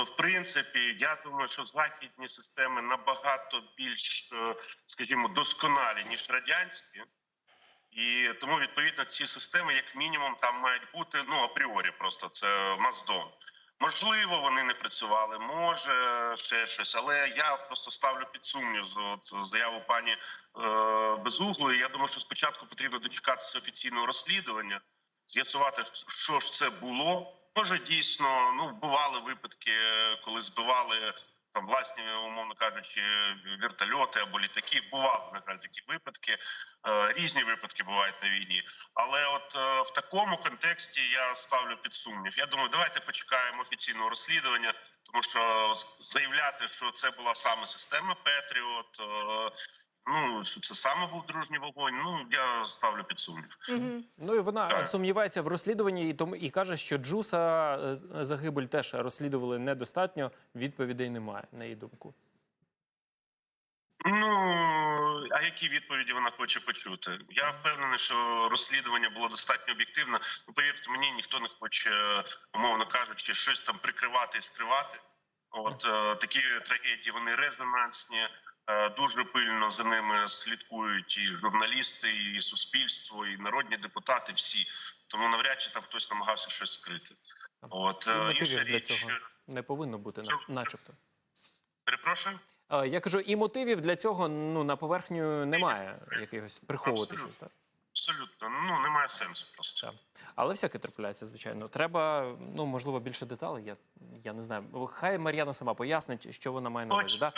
то в принципі я думаю, що західні системи набагато більш, е, скажімо, досконалі ніж радянські. І тому відповідно ці системи, як мінімум, там мають бути ну апріорі, просто це маздон. Можливо, вони не працювали, може ще щось, але я просто ставлю під сумнів з заяву пані е, Безуглої. Я думаю, що спочатку потрібно дочекатися офіційного розслідування, з'ясувати, що ж це було. Може, дійсно, ну бували випадки, коли збивали там власні, умовно кажучи, вертольоти або літаки. Бували на жаль, такі випадки. Е, Різні випадки бувають на війні. Але от е, в такому контексті я ставлю під сумнів. Я думаю, давайте почекаємо офіційного розслідування, тому що заявляти, що це була саме система Петріот. Ну що це саме був дружній вогонь. Ну я ставлю під сумнів. Мгм. Ну і вона Так. сумнівається в розслідуванні і тому і каже, що Джуса е, загибель теж розслідували недостатньо. Відповідей немає, на її думку. Ну а які відповіді вона хоче почути? Я впевнений, що розслідування було достатньо об'єктивне. Ну, повірте мені, ніхто не хоче, умовно кажучи, щось там прикривати і скривати. От е, такі трагедії вони резонансні. Е, Дуже пильно за ними слідкують і журналісти, і суспільство, і народні депутати. Всі тому навряд чи там хтось намагався щось скрити. От І е, інша для річ, цього не повинно бути, на- начебто. перепрошую. Е, Я кажу, і мотивів для цього ну на поверхню немає якихось приховувати Абсолютно. Так? Ну немає сенсу просто. Так. Але всяке трапляється, звичайно. Треба, ну можливо, більше деталей. Я, я не знаю. Хай Мар'яна сама пояснить, що вона має на увазі. Да?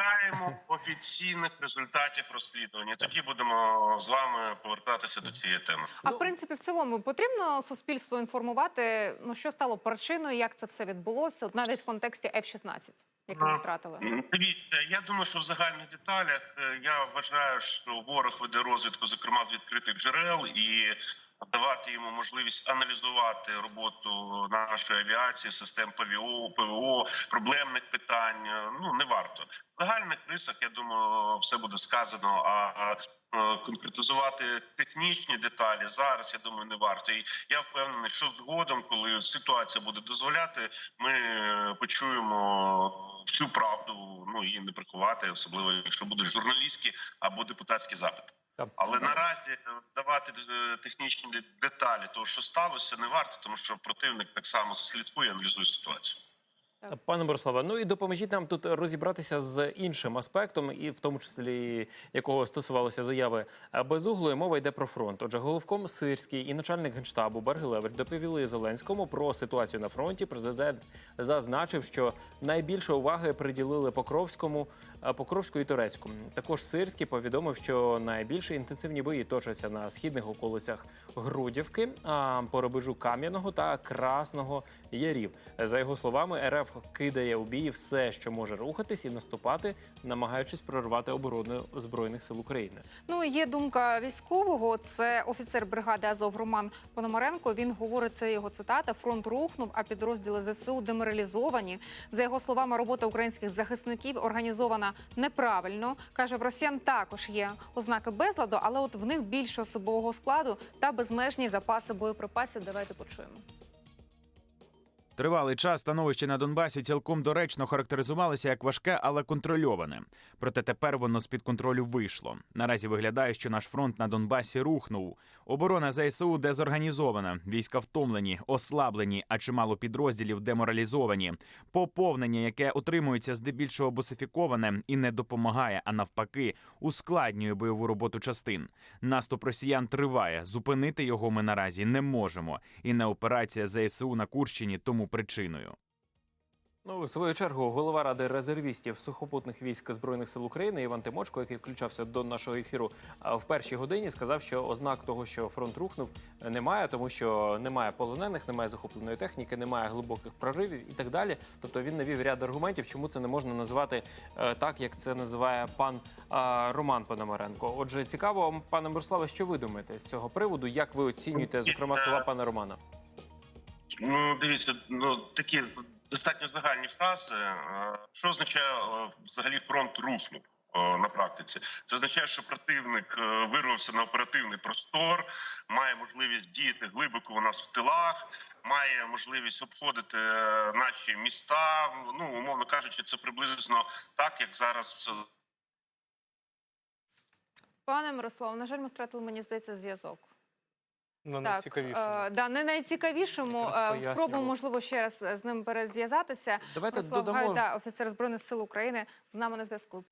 Офіційних результатів розслідування. Тоді будемо з вами повертатися до цієї теми. А Ну- в принципі, в цілому потрібно суспільство інформувати, ну що стало причиною, як це все відбулося, навіть в контексті F-16, який ми втратили. Дивіться, я думаю, що в загальних деталях е, я вважаю, що ворог веде розвідку, зокрема з відкритих джерел, і давати йому можливість аналізувати роботу нашої авіації, систем ПВО, ПВО, проблемних питань. е, Ну не варто. В загальних рисах я думаю, все буде сказано. А е, конкретизувати технічні деталі зараз. Я думаю, не варто. І я впевнений, що згодом, коли ситуація буде дозволяти, ми почуємо всю правду. Ну і не приховати, особливо якщо будуть журналістські або депутатські запити. Але наразі е, давати е, технічні деталі того, що сталося, не варто, тому що противник так само слідкує, аналізує ситуацію. Пане Бориславе, ну і допоможіть нам тут розібратися з іншим аспектом, і в тому числі якого стосувалися заяви безуглої. Мова йде про фронт. Отже, головком Сирський і начальник генштабу Бергелевич доповіли Зеленському про ситуацію на фронті. Президент зазначив, що найбільше уваги приділили Покровському, Покровську і Турецькому. Також Сирський повідомив, що найбільше інтенсивні бої точаться на східних околицях Грудівки, а по рубежу Кам'яного та Красного Ярів. За його словами, РФ кидає у бій все, що може рухатись і наступати, намагаючись прорвати оборону збройних сил України. Ну є думка військового. Це офіцер бригади Азов Роман Пономаренко. Він говорить це його цитата: фронт рухнув, а підрозділи ЗСУ деморалізовані. За його словами, робота українських захисників організована неправильно. каже, в росіян також є ознаки безладу, але от в них більше особового складу та безмежні запаси боєприпасів. Давайте почуємо. Тривалий час становище на Донбасі цілком доречно характеризувалося як важке, але контрольоване. Проте тепер воно з під контролю вийшло. Наразі виглядає, що наш фронт на Донбасі рухнув. Оборона ЗСУ дезорганізована, війська втомлені, ослаблені, а чимало підрозділів деморалізовані. Поповнення, яке отримується здебільшого босифіковане і не допомагає, а навпаки, ускладнює бойову роботу частин. Наступ росіян триває. Зупинити його ми наразі не можемо. І не операція ЗСУ на Курщині тому причиною. Ну, в свою чергу, голова ради резервістів сухопутних військ збройних сил України Іван Тимочко, який включався до нашого ефіру в першій годині, сказав, що ознак того, що фронт рухнув, немає, тому що немає полонених, немає захопленої техніки, немає глибоких проривів і так далі. Тобто він навів ряд аргументів, чому це не можна називати е, так, як це називає пан Роман Пономаренко. Отже, цікаво, пане Бориславе, що ви думаєте з цього приводу? Як ви оцінюєте зокрема слова пана Романа? Ну, дивіться, ну такі достатньо загальні фрази. Е, Що означає е, взагалі фронт рухнув? на практиці. Це означає, що противник е, вирвався на оперативний простор, має можливість діяти глибоко у нас в тилах, має можливість обходити е, наші міста. Ну умовно кажучи, це приблизно так, як зараз е, Пане Мирославе, на жаль, ми втратили, мені здається, зв'язок. Ну, Так, найцікавіше. е, да, не найцікавішому. Е. Спробуємо, можливо, ще раз е, з ним перезв'язатися. Давайте Мирослав додамо Гайда, офіцер збройних сил України, з нами на зв'язку.